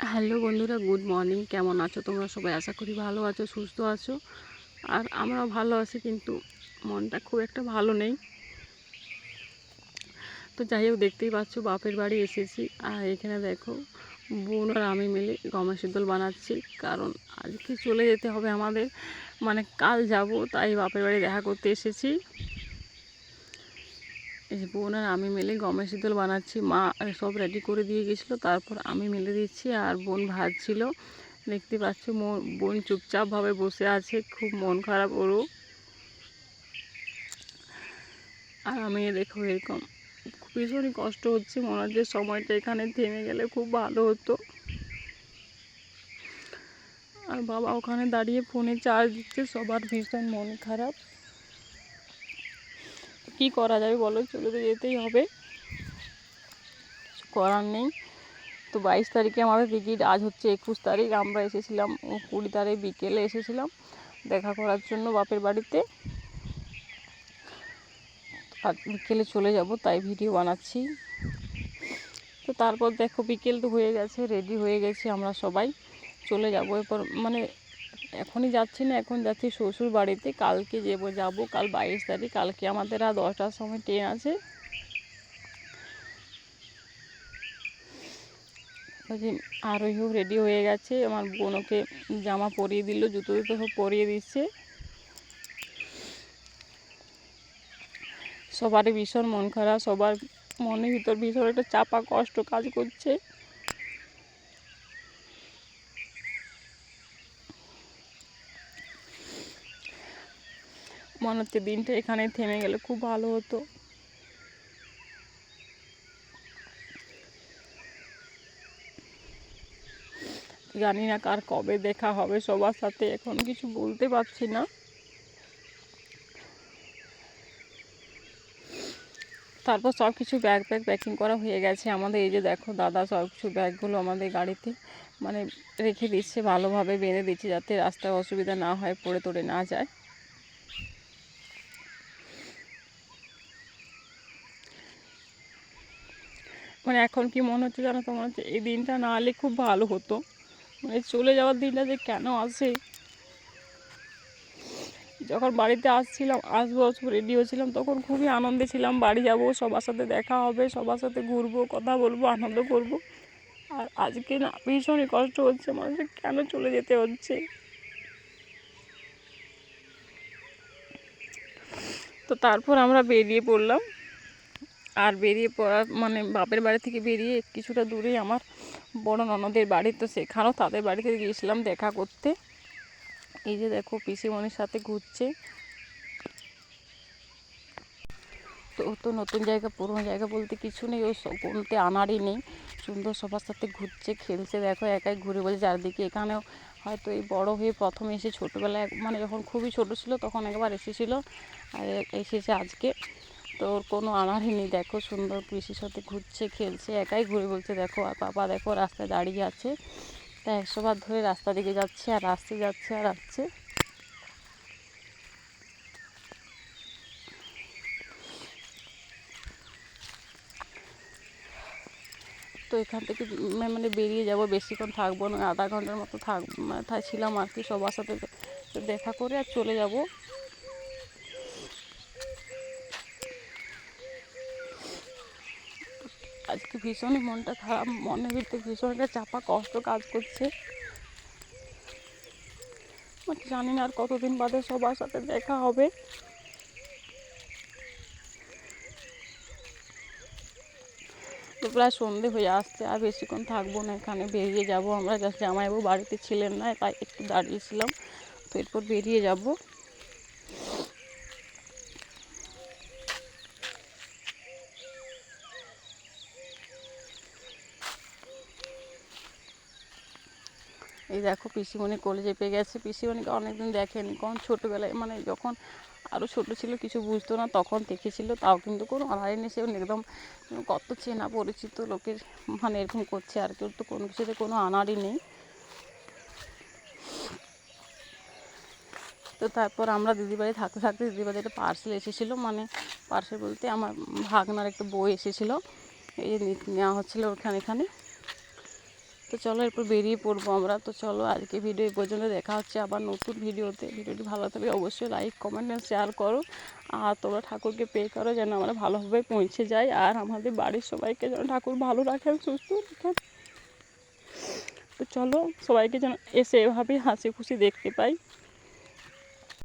Hello বন্ধুরা, good morning. কেমন আছো তোমরা? সবাই আশা করি ভালো আছো, সুস্থ আছো। আর আমরাও ভালো আছি, কিন্তু মনটা খুব একটা ভালো নেই। তো যাই হোক, দেখতেই পাচ্ছ, বাপের বাড়ি এসেছি। আর এখানে দেখো, বোন আর আমি মিলে গমের শীতল বানাচ্ছি, কারণ আজকে চলে যেতে হবে আমাদের। মানে কাল যাব, তাই বাপের বাড়ি দেখা করতে এসেছি। এই যে বোন আর আমি মিলে গমের শীতল বানাচ্ছি। মা সব রেডি করে দিয়ে গেছিল, তারপর আমি মিলে দিচ্ছি আর বোন ভাজছিল। দেখতে পাচ্ছ বোন চুপচাপভাবে বসে আছে, খুব মন খারাপ ওরও। আর আমি দেখো এরকম ভীষণই কষ্ট হচ্ছে, মনে হচ্ছে সময়টা এখানে থেমে গেলে খুব ভালো হতো। আর বাবা ওখানে দাঁড়িয়ে ফোনে চার্জ দিচ্ছে, সবার ভীষণ মন খারাপ। কি করা যাবে বলো? চলে তো যেতেই হবে। কিছু করার নেই। তো বাইশ তারিখে আমাদের টিকিট, আজ হচ্ছে একুশ তারিখ, আমরা এসেছিলাম কুড়ি তারিখ বিকেলে এসেছিলাম দেখা করার জন্য বাপের বাড়িতে। আর বিকেলে চলে যাব, তাই ভিডিও বানাচ্ছি। তো তারপর দেখো বিকেল তো হয়ে গেছে রেডি হয়ে গেছি আমরা সবাই। চলে যাব এরপর মানে এখনই যাচ্ছি না, এখন যাচ্ছি শ্বশুর বাড়িতে কালকে যাব যাব, কাল বাইশ তারিখ, কালকে আমাদের আর দশটার সময় ট্রেন আছে। আর ওই হোক রেডি হয়ে গেছে। আমার বোনকে জামা পরিয়ে দিল, জুতো জুতো সব পরিয়ে দিচ্ছে। সবারই ভীষণ মন খারাপ, সবার মনের ভিতর ভীষণ একটা চাপা কষ্ট কাজ করছে। মনে হচ্ছে দিনটা এখানে থেমে গেলে খুব ভালো হতো। জানি না কার কবে দেখা হবে, সবার সাথে এখন কিছু বলতে পারছি না। তারপর সব কিছু ব্যাগ ব্যাগ প্যাকিং করা হয়ে গেছে। আমাদের এই যে দেখো দাদা সব কিছু ব্যাগগুলো আমাদের গাড়িতে মানে রেখে দিচ্ছে, ভালোভাবে বেঁধে দিচ্ছে যাতে রাস্তায় অসুবিধা না হয় পড়ে তোড়ে না যায়। মানে এখন কি মনে হচ্ছে জানো তো? মনে হচ্ছে এই দিনটা না এলে খুব ভালো হতো। মানে চলে যাওয়ার দিনটা যে কেন আসে? যখন বাড়িতে আসছিলাম, আসব রেডি হয়েছিলাম, তখন খুবই আনন্দে ছিলাম। বাড়ি যাব, সবার সাথে দেখা হবে, সবার সাথে ঘুরবো, কথা বলব, আনন্দ করব। আর আজকে না ভীষণই কষ্ট হচ্ছে মানুষের কেন চলে যেতে হচ্ছে? তো তারপর আমরা বেরিয়ে পড়লাম। আর বেরিয়ে পড়ার মানে বাপের বাড়ি থেকে বেরিয়ে কিছুটা দূরে আমার বড় ননদের বাড়ি। তো সেখানেও তাদের বাড়িতে গিয়েছিলাম দেখা করতে। এই যে দেখো, পিসিমণির সাথে ঘুরছে। তো তো নতুন জায়গা, পুরনো জায়গা বলতে কিছু নেই। ও বলতে আনারই নেই। সুন্দর সবার সাথে ঘুরছে, খেলছে। দেখো, একাই ঘুরে বলছে চারদিকে। এখানেও হয়তো এই বড় হয়ে প্রথমে এসে ছোটোবেলায় মানে যখন খুবই ছোট ছিল, তখন একবার এসেছিল। আর এসেছে আজকে। তো ওর কোনো আনারই নেই। দেখো সুন্দর পিসির সাথে ঘুরছে, খেলছে, একাই ঘুরে বলছে, দেখো, আর পাপা দেখো রাস্তায় দাঁড়িয়ে আছে। তা একশো বার ধরে রাস্তা দিকে যাচ্ছে, আর আসতে যাচ্ছে, আর আসছে। তো এখান থেকে মানে বেরিয়ে যাব, বেশিক্ষণ থাকব না, আধা ঘণ্টার মতো থাক মানে ছিলাম আর কি সবার সাথে দেখা করে আর চলে যাব। আজকে ভীষণই মনটা খারাপ, মনের ভিতরে ভীষণ একটা চাপা কষ্ট কাজ করছে। জানি না আর কতদিন বাদে সবার সাথে দেখা হবে। তো প্রায় সন্ধে হয়ে আসছে, আর বেশিক্ষণ থাকব না, এখানে বেরিয়ে যাব। আমরা জাস্ট জামাইবাবু বাড়িতে ছিলেন না, তাই একটু দাঁড়িয়েছিলাম। তো এরপর বেরিয়ে যাব। এই দেখো পিসিমণি কোলে চেপে গেছে। পিসিমণিকে অনেকদিন দেখেনি। কারণ ছোটোবেলায় মানে যখন আরও ছোটো ছিল, কিছু বুঝতো না, তখন দেখেছিল, তাও কিন্তু কোনো আনাড়ি সেও একদম কত চেনা পরিচিত লোকের মানে এরকম করছে আর কেউ তো কোনো কিছুতে কোনো আনারই নেই। তো তারপর আমরা দিদিবাড়ি থাকতে থাকতে দিদিবাড়ি একটা পার্সেল এসেছিল মানে পার্সেল বলতে আমার ভাগনার একটা বই এসেছিল। এই নেওয়া হচ্ছিল ওখানে এখানে। তো চলো এরপর বেরিয়ে পড়ব আমরা। তো চলো আজকে ভিডিও পর্যন্ত। দেখা হচ্ছে আবার নতুন ভিডিওতে ভিডিওটি ভালো থাকবে অবশ্যই লাইক কমেন্ট আর শেয়ার করো। আর তোমরা ঠাকুরকে পে করো যেন আমরা ভালোভাবে পৌঁছে যাই। আর আমাদের বাড়ির সবাইকে যেন ঠাকুর ভালো রাখেন, সুস্থ রাখেন। তো চলো সবাইকে যেন এসে এভাবেই হাসি খুশি দেখতে পাই।